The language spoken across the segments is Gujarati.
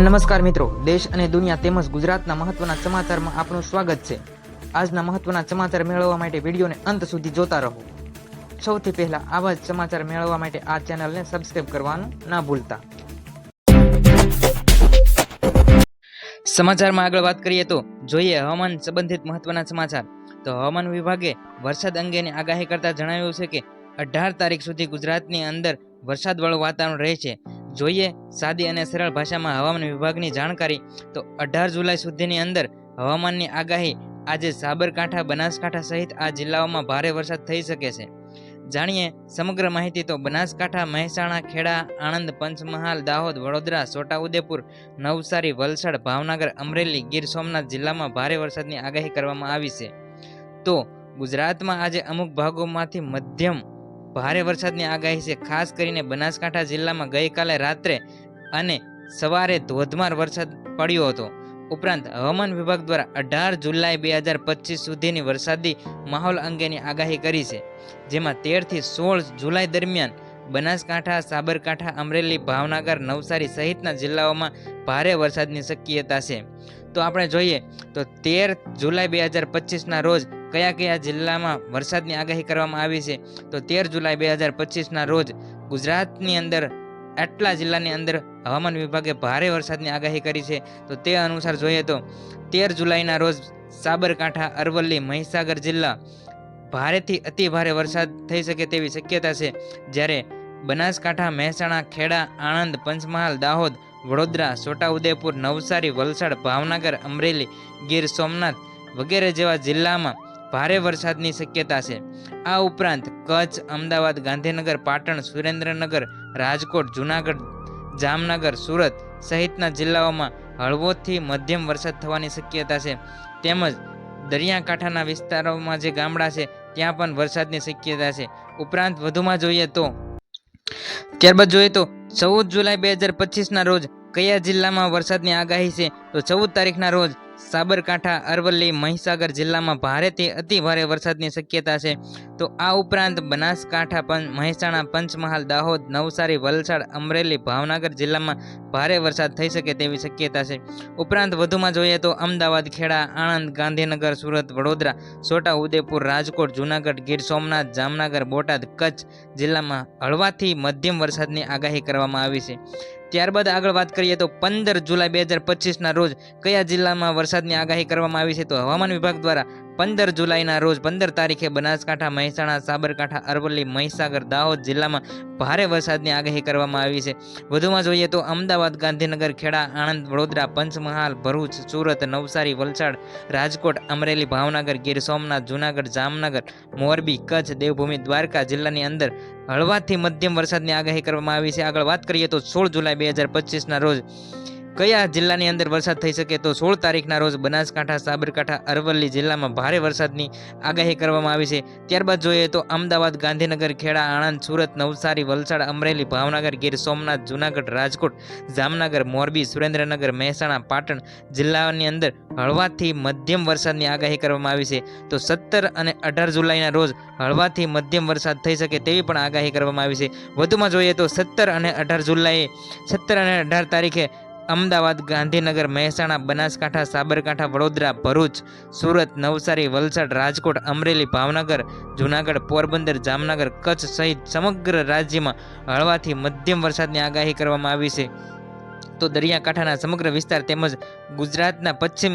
નમસ્કાર મિત્રો, દેશ અને દુનિયા તેમજ ગુજરાતના મહત્વના સમાચારમાં આપનું સ્વાગત છે. આજના મહત્વના સમાચાર મેળવવા માટે વિડીયોને અંત સુધી જોતા રહો. સૌથી પહેલા આવા જ સમાચાર મેળવવા માટે આ ચેનલને સબસ્ક્રાઇબ કરવાનું ના ભૂલતા. સમાચારમાં આગળ વાત કરીએ તો, જોઈએ હવામાન સંબંધિત મહત્વના સમાચાર. તો હવામાન વિભાગે વરસાદ અંગેની આગાહી કરતા જણાવ્યું છે કે, અઢાર તારીખ સુધી ગુજરાતની અંદર વરસાદવાળું વાતાવરણ રહે છે જોઈએ, સાદી અને સરળ ભાષામાં હવામાન વિભાગની જાણકારી, તો અઢાર જુલાઈ સુધીની અંદર હવામાનની આગાહી આજે સાબરકાંઠા, બનાસકાંઠા સહિત આ જિલ્લાઓમાં ભારે વરસાદ થઈ શકે છે. જાણીએ, સમગ્ર માહિતી તો બનાસકાંઠા, મહેસાણા, ખેડા, આણંદ, પંચમહાલ, દાહોદ, વડોદરા, છોટાઉદેપુર, નવસારી, વલસાડ, ભાવનગર, અમરેલી, ગીર સોમનાથ જિલ્લામાં ભારે વરસાદની આગાહી કરવામાં આવી છે. તો ગુજરાતમાં આજે અમુક ભાગોમાંથી મધ્યમ ભારે વરસાદની આગાહી છે. ખાસ કરીને બનાસકાંઠા જિલ્લામાં ગઈકાલે રાત્રે અને સવારે ધોધમાર વરસાદ પડ્યો હતો. ઉપરાંત હવામાન વિભાગ દ્વારા અઢાર જુલાઈ બે હજાર પચીસ સુધીની વરસાદી માહોલ અંગેની આગાહી કરી છે. જેમાં તેરથી સોળ જુલાઈ દરમિયાન બનાસકાંઠા, સાબરકાંઠા, અમરેલી, ભાવનગર, નવસારી સહિતના જિલ્લાઓમાં ભારે વરસાદની શક્યતા છે. તો આપણે જોઈએ તો તેર જુલાઈ બે હજાર પચીસના રોજ કયા કયા જિલ્લામાં વરસાદની આગાહી કરવામાં આવી છે? તો તેર જુલાઈ બે હજાર પચીસના રોજ ગુજરાતની અંદર, આટલા જિલ્લાની અંદર હવામાન વિભાગે ભારે વરસાદની આગાહી કરી છે. તો તે અનુસાર જોઈએ તો તેર જુલાઈના રોજ સાબરકાંઠા, અરવલ્લી, મહીસાગર જિલ્લા ભારેથી અતિ ભારે વરસાદ થઈ શકે તેવી શક્યતા છે. જ્યારે બનાસકાંઠા, મહેસાણા, ખેડા, આણંદ, પંચમહાલ, દાહોદ, વડોદરા, છોટાઉદેપુર, નવસારી, વલસાડ, ભાવનગર, અમરેલી, ગીર સોમનાથ વગેરે જેવા જિલ્લામાં ભારે વરસાદની શક્યતા છે. આ ઉપરાંત કચ્છ, અમદાવાદ, ગાંધીનગર, પાટણ, સુરેન્દ્રનગર, રાજકોટ, જૂનાગઢ, જામનગર, સુરત સહિતના જિલ્લાઓમાં હળવોથી મધ્યમ વરસાદ થવાની શક્યતા છે. તેમજ દરિયાકાંઠાના વિસ્તારોમાં જે ગામડા છે, ત્યાં પણ વરસાદની શક્યતા છે. ઉપરાંત વધુમાં જોઈએ તો ત્યારબાદ જોઈએ તો ચૌદ જુલાઈ બે હજાર પચીસના રોજ કયા જિલ્લામાં વરસાદની આગાહી છે? તો ચૌદ તારીખના રોજ સાબરકાંઠા, અરવલ્લી, મહીસાગર જિલ્લામાં ભારેથી અતિ ભારે વરસાદની શક્યતા છે. તો આ ઉપરાંત બનાસકાંઠા પંચ મહેસાણા, પંચમહાલ, દાહોદ, નવસારી, વલસાડ, અમરેલી, ભાવનગર જિલ્લામાં ભારે વરસાદ થઈ શકે તેવી શક્યતા છે. ઉપરાંત વધુમાં જોઈએ તો અમદાવાદ, ખેડા, આણંદ, ગાંધીનગર, સુરત, વડોદરા, છોટા ઉદેપુર, રાજકોટ, જૂનાગઢ, ગીર સોમનાથ, જામનગર, બોટાદ, કચ્છ જિલ્લામાં હળવાથી મધ્યમ વરસાદની આગાહી કરવામાં આવી છે. ત્યારબાદ આગળ વાત કરીએ તો પંદર જુલાઈ બે હજાર પચીસના રોજ કયા જિલ્લામાં વરસાદની આગાહી કરવામાં આવી છે? તો હવામાન વિભાગ દ્વારા પંદર જુલાઈના રોજ પંદર તારીખે બનાસકાંઠા, મહેસાણા, સાબરકાંઠા, અરવલ્લી, મહીસાગર, દાહોદ જિલ્લામાં ભારે વરસાદની આગાહી કરવામાં આવી છે. વધુમાં જોઈએ તો અમદાવાદ, ગાંધીનગર, ખેડા, આણંદ, વડોદરા, પંચમહાલ, ભરૂચ, સુરત, નવસારી, વલસાડ, રાજકોટ, અમરેલી, ભાવનગર, ગીર સોમનાથ, જૂનાગઢ, જામનગર, મોરબી, કચ્છ, દેવભૂમિ, દ્વારકા જિલ્લાની અંદર હળવાથી મધ્યમ વરસાદની આગાહી કરવામાં આવી છે. આગળ વાત કરીએ તો સોળ જુલાઈ બે હજાર પચીસના રોજ કયા જિલ્લાની અંદર વરસાદ થઈ શકે તો સોળ તારીખના રોજ બનાસકાંઠા, સાબરકાંઠા, અરવલ્લી જિલ્લામાં ભારે વરસાદની આગાહી કરવામાં આવી છે. ત્યારબાદ જોઈએ તો અમદાવાદ, ગાંધીનગર, ખેડા, આણંદ, સુરત, નવસારી, વલસાડ, અમરેલી, ભાવનગર, ગીર સોમનાથ, જૂનાગઢ, રાજકોટ, જામનગર, મોરબી, સુરેન્દ્રનગર, મહેસાણા, પાટણ જિલ્લાની અંદર હળવાથી મધ્યમ વરસાદની આગાહી કરવામાં આવી છે. તો સત્તર અને અઢાર જુલાઈના રોજ હળવાથી મધ્યમ વરસાદ થઈ શકે તેવી પણ આગાહી કરવામાં આવી છે. વધુમાં જોઈએ તો સત્તર અને અઢાર જુલાઈએ સત્તર અને અઢાર તારીખે અમદાવાદ, ગાંધીનગર, મહેસાણા, બનાસકાંઠા, સાબરકાંઠા, વડોદરા, ભરૂચ, સુરત, નવસારી, વલસાડ, રાજકોટ, અમરેલી, ભાવનગર, જૂનાગઢ, પોરબંદર, જામનગર, કચ્છ સહિત સમગ્ર રાજ્યમાં હળવાથી મધ્યમ વરસાદની આગાહી કરવામાં આવી છે. તો દરિયાકાંઠાના સમગ્ર વિસ્તાર તેમજ ગુજરાતના પશ્ચિમ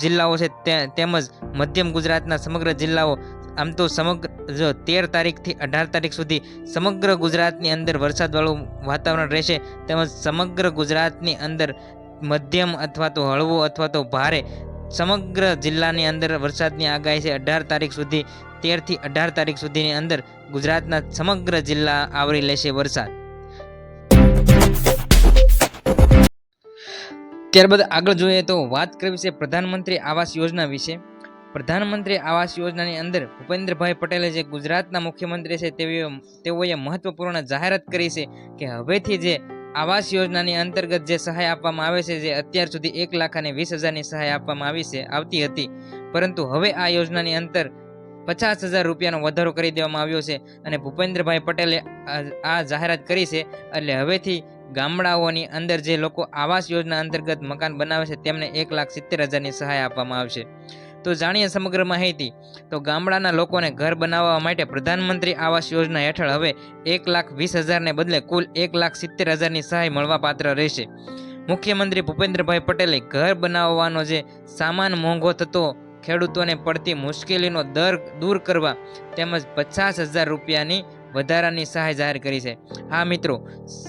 જિલ્લાઓ છે તેમજ મધ્યમ ગુજરાતના સમગ્ર જિલ્લાઓ આમ તો સમગ્ર, જો તેર તારીખથી અઢાર તારીખ સુધી સમગ્ર ગુજરાતની અંદર વરસાદવાળું વાતાવરણ રહેશે, તેમજ સમગ્ર ગુજરાતની અંદર મધ્યમ અથવા તો હળવો અથવા તો ભારે, સમગ્ર જિલ્લાની અંદર વરસાદની આગાહી છે અઢાર તારીખ સુધી, તેરથી અઢાર તારીખ સુધીની અંદર ગુજરાતના સમગ્ર જિલ્લા આવરી લેશે વરસાદ. ત્યારબાદ આગળ જોઈએ તો વાત કરવી છે પ્રધાનમંત્રી આવાસ યોજના વિશે. પ્રધાનમંત્રી આવાસ યોજનાની અંદર ભૂપેન્દ્રભાઈ પટેલે જે ગુજરાતના મુખ્યમંત્રી છે તેઓ તેઓએ મહત્વપૂર્ણ જાહેરાત કરી છે કે હવેથી જે આવાસ યોજનાની અંતર્ગત જે સહાય આપવામાં આવે છે, જે અત્યાર સુધી એક લાખ અને વીસ હજારની સહાય આપવામાં આવી છે, આવતી હતી. પરંતુ હવે આ યોજનાની અંતર પચાસ હજાર રૂપિયાનો વધારો કરી દેવામાં આવ્યો છે અને ભૂપેન્દ્રભાઈ પટેલે આ આ જાહેરાત કરી છે. એટલે હવેથી ગામડાઓની અંદર જે લોકો આવાસ યોજના અંતર્ગત મકાન બનાવે છે, તેમને એક લાખ સિત્તેર હજારની સહાય આપવામાં આવશે. તો જાણીએ સમગ્ર માહિતી. તો ગામડાના લોકોને ઘર બનાવવા માટે પ્રધાનમંત્રી આવાસ યોજના હેઠળ હવે એક લાખ વીસ હજારને બદલે કુલ એક લાખ સિત્તેર હજારની સહાય મળવા પાત્ર રહેશે. મુખ્યમંત્રી ભૂપેન્દ્રભાઈ પટેલે ઘર બનાવવાનો જે સામાન મોંઘો થતો ખેડૂતોને પડતી મુશ્કેલીનો દર દૂર કરવા તેમજ પચાસ હજાર રૂપિયાની વધારાની સહાય જાહેર કરી છે. હા મિત્રો,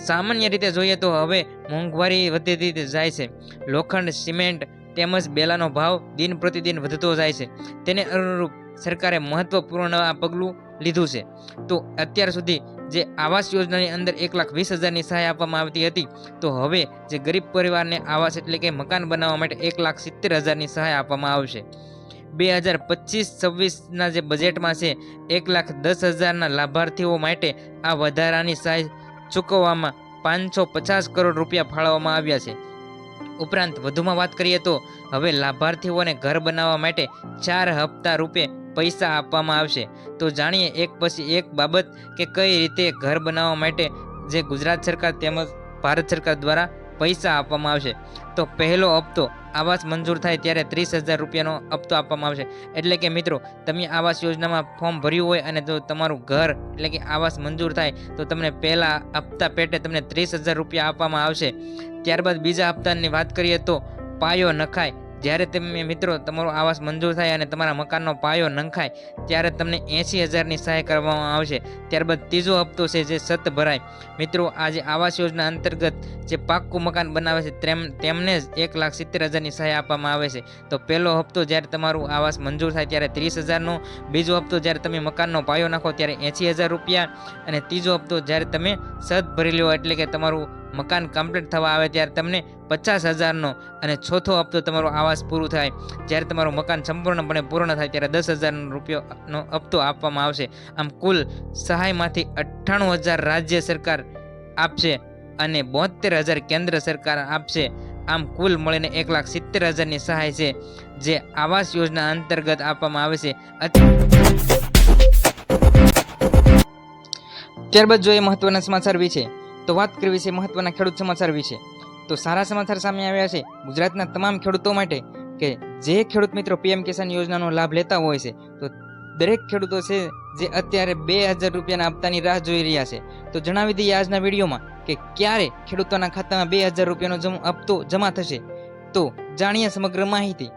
સામાન્ય રીતે જોઈએ તો હવે મોંઘવારી વધતી જાય છે. લોખંડ, સિમેન્ટ તેમજ બેલાનો ભાવ દિન પ્રતિદિન વધતો જાય છે. તેને અનુરૂપ સરકારે મહત્વપૂર્ણ આ પગલું લીધું છે. તો અત્યાર સુધી જે આવાસ યોજનાની અંદર એક લાખ વીસ હજારની સહાય આપવામાં આવતી હતી, તો હવે જે ગરીબ પરિવારને આવાસ એટલે કે મકાન બનાવવા માટે એક લાખ સિત્તેર હજારની સહાય આપવામાં આવશે. બે હજાર પચીસ છવ્વીસના જે બજેટમાં છે, એક લાખ દસ હજારના લાભાર્થીઓ માટે આ વધારાની સહાય ચૂકવવામાં પાંચસો પચાસ કરોડ રૂપિયા ફાળવવામાં આવ્યા છે. ઉપરાંત વધુમાં વાત કરીએ તો હવે લાભાર્થીઓને ઘર બનાવવા માટે ચાર હપ્તા રૂપે પૈસા આપવામાં આવશે. તો જાણીએ એક પછી એક બાબત કે કઈ રીતે ઘર બનાવવા માટે જે ગુજરાત સરકાર તેમજ ભારત સરકાર દ્વારા પૈસા આપવામાં આવશે. તો પહેલો હપ્તો આવાસ મંજૂર થાય ત્યારે ત્રીસ હજાર રૂપિયાનો હપ્તો આપવામાં આવશે. એટલે કે મિત્રો, તમે આવાસ યોજનામાં ફોર્મ ભર્યું હોય અને જો તમારું ઘર એટલે કે આવાસ મંજૂર થાય, તો તમને પહેલા હપ્તા પેટે તમને ત્રીસ હજાર રૂપિયા આપવામાં આવશે. ત્યારબાદ બીજા હપ્તાની વાત કરીએ તો પાયો નખાય. જ્યારે તમે મિત્રો તમારો આવાસ મંજૂર થાય અને તમારા મકાનનો પાયો નંખાય, ત્યારે તમને એંસી હજારની સહાય કરવામાં આવશે. ત્યારબાદ ત્રીજો હપ્તો છે જે સત ભરાય. મિત્રો, આ જે આવાસ યોજના અંતર્ગત જે પાક્કું મકાન બનાવે છે, તેમ, તેમને જ એક લાખ સિત્તેર હજારની સહાય આપવામાં આવે છે. તો પહેલો હપ્તો જ્યારે તમારું આવાસ મંજૂર થાય ત્યારે ત્રીસ હજારનો, બીજો હપ્તો જ્યારે તમે મકાનનો પાયો નાખો ત્યારે એંસી હજાર રૂપિયા, અને ત્રીજો હપ્તો જ્યારે તમે સત ભરી લો એટલે કે તમારું મકાન કમ્પ્લીટ થવા આવે ત્યારે તમને પચાસ હજારનો અને ચોથો હપ્તો તમારો આવાસ પૂરું થાય. જ્યારે તમારું મકાન સંપૂર્ણપણે પૂર્ણ થાય ત્યારે દસ હજારનો રૂપિયાનો હપ્તો આપવામાં આવશે. આમ કુલ સહાયમાંથી અઠ્ઠાણું હજાર રાજ્ય સરકાર આપશે અને બોતેર હજાર કેન્દ્ર સરકાર આપશે. આમ કુલ મળીને એક લાખ સિત્તેર હજારની સહાય છે જે આવાસ યોજના અંતર્ગત આપવામાં આવે છે. ત્યારબાદ જોઈએ મહત્વના સમાચાર વિશે. તો વાત કરવી છે મહત્વના ખેડૂત સમાચાર વિશે. તો સારા સમાચાર સામે આવ્યા છે ગુજરાતના તમામ ખેડૂતો માટે કે જે ખેડૂત મિત્રો પીએમ કિસાન યોજનાનો લાભ લેતા હોય છે, તો દરેક ખેડૂતો છે જે અત્યારે બે હજાર રૂપિયાના હપ્તાની રાહ જોઈ રહ્યા છે. તો જણાવી દઈએ આજના વિડીયોમાં કે ક્યારે ખેડૂતોના ખાતામાં બે હજાર રૂપિયાનો જમ, હપ્તો જમા થશે. તો જાણીએ સમગ્ર માહિતી.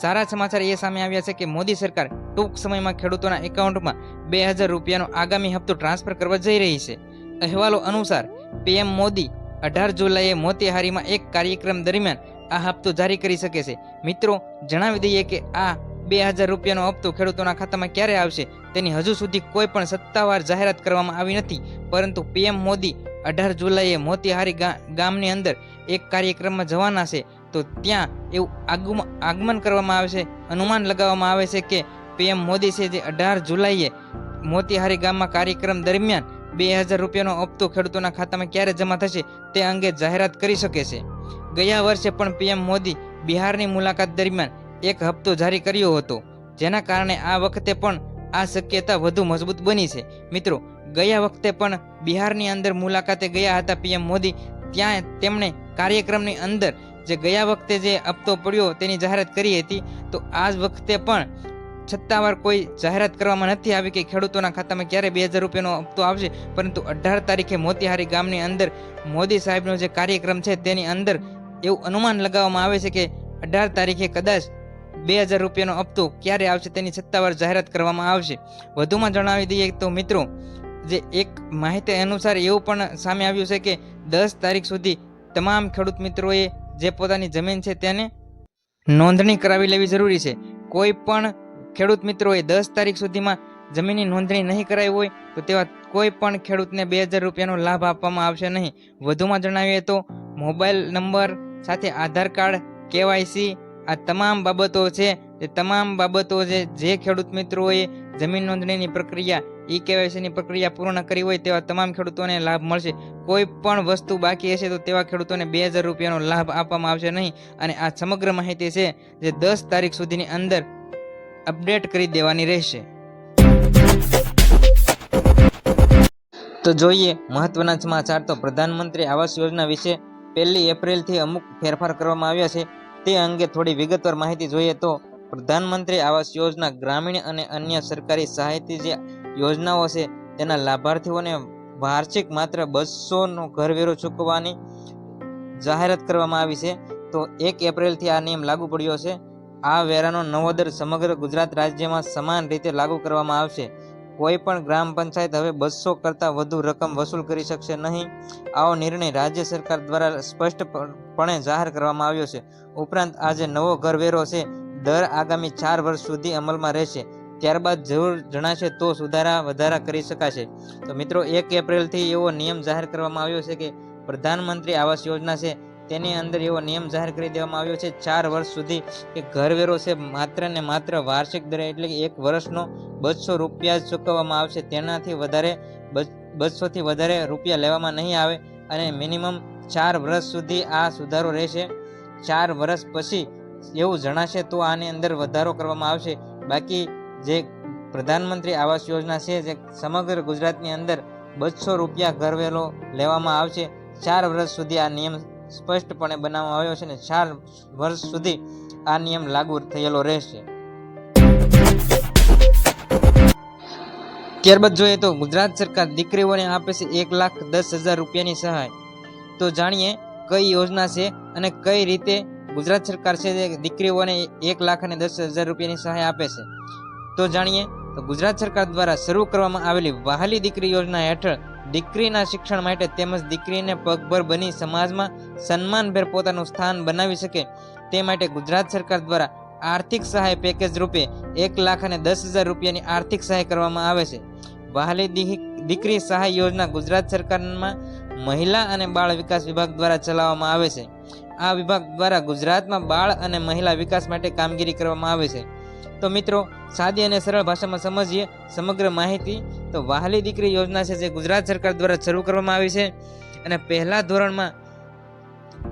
સારા સમાચાર એ સામે આવ્યા છે કે મોદી સરકાર ટૂંક સમયમાં ખેડૂતોના એકાઉન્ટમાં બે હજાર રૂપિયાનો આગામી હપ્તો ટ્રાન્સફર કરવા જઈ રહી છે. અહેવાલો અનુસાર પીએમ મોદી અઢાર જુલાઈએ મોતીહારીમાં એક કાર્યક્રમ દરમિયાન આ હપ્તો જારી કરી શકે છે. મિત્રો, જણાવી દઈએ કે આ બે હજાર રૂપિયાનો હપ્તો ખેડૂતોના ખાતામાં ક્યારે આવશે? તેની હજુ સુધી કોઈ પણ સત્તાવાર જાહેરાત કરવામાં આવી નથી. પરંતુ પીએમ મોદી અઢાર જુલાઈએ મોતીહારી ગામની અંદર એક કાર્યક્રમમાં જવાના છે. તો ત્યાં એવું આગમ, આગમન કરવામાં આવે છે? અનુમાન લગાવવામાં આવે છે કે પીએમ મોદી છે જે અઢાર જુલાઈએ મોતીહારી ગામમાં કાર્યક્રમ દરમિયાન બે હજાર રૂપિયાનો હપ્તો ખેડૂતોના ખાતામાં ક્યારે જમા થશે તે અંગે જાહેરાત કરી શકે છે. ગયા વર્ષે પણ પીએમ મોદી બિહારની મુલાકાત દરમિયાન એક હપ્તો જારી કર્યો હતો, જેના કારણે આ વખતે પણ આ શક્યતા વધુ મજબૂત બની છે. મિત્રો, ગયા વખતે પણ બિહારની અંદર મુલાકાતે ગયા હતા પીએમ મોદી, ત્યાં તેમણે કાર્યક્રમની અંદર જે ગયા વખતે જે હપ્તો પડ્યો તેની જાહેરાત કરી હતી. તો આ વખતે પણ સત્તાવાર કોઈ જાહેરાત કરવામાં નથી આવી કે ખેડૂતોના ખાતામાં ક્યારે બે હજાર રૂપિયાનો હપ્તો આવશે. પરંતુ અઢાર તારીખે મોતીહારી ગામની અંદર મોદી સાહેબનો જે કાર્યક્રમ છે તેની અંદર એવું અનુમાન લગાવવામાં આવે છે કે અઢાર તારીખે કદાચ બે હજાર રૂપિયાનો હપ્તો ક્યારે આવશે તેની સત્તાવાર જાહેરાત કરવામાં આવશે. વધુમાં જણાવી દઈએ તો મિત્રો, જે એક માહિતી અનુસાર એવું પણ સામે આવ્યું છે કે દસ તારીખ સુધી તમામ ખેડૂત મિત્રોએ જે પોતાની જમીન છે તેને નોંધણી કરાવી લેવી જરૂરી છે. કોઈ પણ ખેડૂત મિત્રોએ દસ તારીખ સુધીમાં જમીનની નોંધણી નહીં કરાવી હોય તો તેવા કોઈ પણ ખેડૂતને બે હજાર રૂપિયાનો લાભ આપવામાં આવશે નહીં. વધુમાં જણાવીએ તો મોબાઈલ નંબર સાથે આધાર કાર્ડ, કેવાયસી આ તમામ બાબતો છે. તે તમામ બાબતો છે જે ખેડૂત મિત્રોએ જમીન નોંધણીની પ્રક્રિયા ઈ કેવાયસીની પ્રક્રિયા પૂર્ણ કરી હોય તેવા તમામ ખેડૂતોને લાભ મળશે. કોઈ પણ વસ્તુ બાકી હશે તો તેવા ખેડૂતોને બે હજાર રૂપિયાનો લાભ આપવામાં આવશે નહીં. અને આ સમગ્ર માહિતી છે જે દસ તારીખ સુધીની અંદર અપડેટ કરી દેવાની રહેશે. તો જોઈએ, મહત્વના સમાચાર. તો પ્રધાનમંત્રી આવાસ યોજના વિશે પહેલી એપ્રિલથી અમુક ફેરફાર કરવામાં આવ્યા છે. તે અંગે થોડી વિગતવાર માહિતી જોઈએ તો પ્રધાનમંત્રી આવાસ યોજના ગ્રામીણ અને અન્ય સરકારી સહાયથી જે યોજનાઓ છે, તેના લાભાર્થીઓને વાર્ષિક માત્ર બસોનો ઘરવેરો ચૂકવવાની જાહેરાત કરવામાં આવી છે. તો એક એપ્રિલથી આ નિયમ લાગુ પડ્યો છે. આ વેરાનો નવો દર સમગ્ર ગુજરાત રાજ્યમાં સમાન રીતે લાગુ કરવામાં આવશે. કોઈ પણ ગ્રામ પંચાયત હવે બસો કરતાં વધુ રકમ વસૂલ કરી શકશે નહીં. આવો નિર્ણય રાજ્ય સરકાર દ્વારા સ્પષ્ટપણે જાહેર કરવામાં આવ્યો છે. ઉપરાંત આ જે નવો કરવેરો છે. દર આગામી ચાર વર્ષ સુધી અમલમાં રહેશે. ત્યારબાદ જરૂર જણાશે તો સુધારા વધારા કરી શકાશે. તો મિત્રો, એક એપ્રિલથી એવો નિયમ જાહેર કરવામાં આવ્યો છે કે પ્રધાનમંત્રી આવાસ યોજના છે. તેની અંદર એવો નિયમ જાહેર કરી દેવામાં આવ્યો છે, ચાર વર્ષ સુધી કે ઘરવેરો છે, માત્ર ને માત્ર વાર્ષિક દરે એટલે કે એક વર્ષનો બસો રૂપિયા જ ચૂકવવામાં આવશે. તેનાથી વધારે બસોથી વધારે રૂપિયા લેવામાં નહીં આવે અને મિનિમમ ચાર વર્ષ સુધી આ સુધારો રહેશે. ચાર વર્ષ પછી એવું જણાશે તો આની અંદર વધારો કરવામાં આવશે. બાકી જે પ્રધાનમંત્રી આવાસ યોજના છે, જે સમગ્ર ગુજરાતની અંદર બસો રૂપિયા ઘરવેલો લેવામાં આવશે. ચાર વર્ષ સુધી આ નિયમ સ્પષ્ટપણે બનાવવામાં આવ્યો છે અને ચાર વર્ષ સુધી આ નિયમ લાગુ થયેલો રહેશે. ત્યારબાદ જોઈએ તો ગુજરાત સરકાર દીકરીઓને આપે છે એક લાખ દસ હજાર રૂપિયાની સહાય. તો જાણીએ કઈ યોજના છે અને કઈ રીતે ગુજરાત સરકાર છે જે દીકરીઓને એક લાખ અને દસ હજાર રૂપિયાની સહાય આપે છે. તો જાણીએ ગુજરાત સરકાર દ્વારા શરૂ કરવામાં આવેલી વહાલી દીકરી યોજના હેઠળ દીકરીના શિક્ષણ માટે તેમજ દીકરીને પગભર બની સમાજમાં સન્માનભેર પોતાનું સ્થાન બનાવી શકે તે માટે ગુજરાત સરકાર દ્વારા આર્થિક સહાય પેકેજ રૂપે એક લાખ અને દસ હજાર રૂપિયાની આર્થિક સહાય કરવામાં આવે છે. વહાલી દીકરી સહાય યોજના ગુજરાત સરકારમાં મહિલા અને બાળ વિકાસ વિભાગ દ્વારા ચલાવવામાં આવે છે. આ વિભાગ દ્વારા ગુજરાતમાં બાળ અને મહિલા વિકાસ માટે કામગીરી કરવામાં આવે છે. તો મિત્રો, સાદી અને સરળ ભાષામાં સમજીએ સમગ્ર માહિતી. તો વહાલી દીકરી યોજના છે જે ગુજરાત સરકાર દ્વારા શરૂ કરવામાં આવી છે. અને પહેલા ધોરણમાં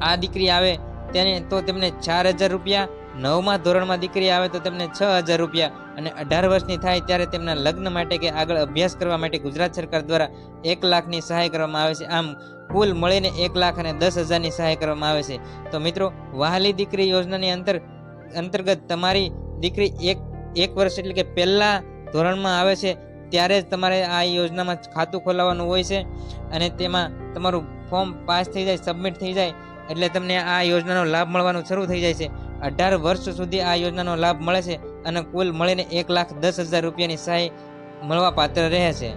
આ દીકરી આવે તેને તો તેમને ચાર હજાર રૂપિયા, નવમા ધોરણમાં દીકરી આવે તો તેમને છ હજાર રૂપિયા અને અઢાર વર્ષની થાય ત્યારે તેમના લગ્ન માટે કે આગળ અભ્યાસ કરવા માટે ગુજરાત સરકાર દ્વારા એક લાખની સહાય કરવામાં આવે છે. આમ, કુલ મળીને એક લાખ અને દસ હજારની સહાય કરવામાં આવે છે. તો મિત્રો, વહાલી દીકરી યોજનાની અંતર અંતર્ગત તમારી દીકરી એક એક વર્ષ એટલે કે પહેલા ધોરણમાં આવે છે, ત્યારે જ તમારે આ યોજનામાં ખાતું ખોલાવવાનું હોય છે અને તેમાં તમારું ફોર્મ પાસ થઈ જાય, સબમિટ થઈ જાય, એટલે તમને આ યોજનાનો લાભ મળવાનું શરૂ થઈ જાય છે. અઢાર વર્ષ સુધી આ યોજનાનો લાભ મળે છે અને કુલ મળીને એક લાખ દસ હજાર રૂપિયાની સહાય મળવા પાત્ર રહે છે.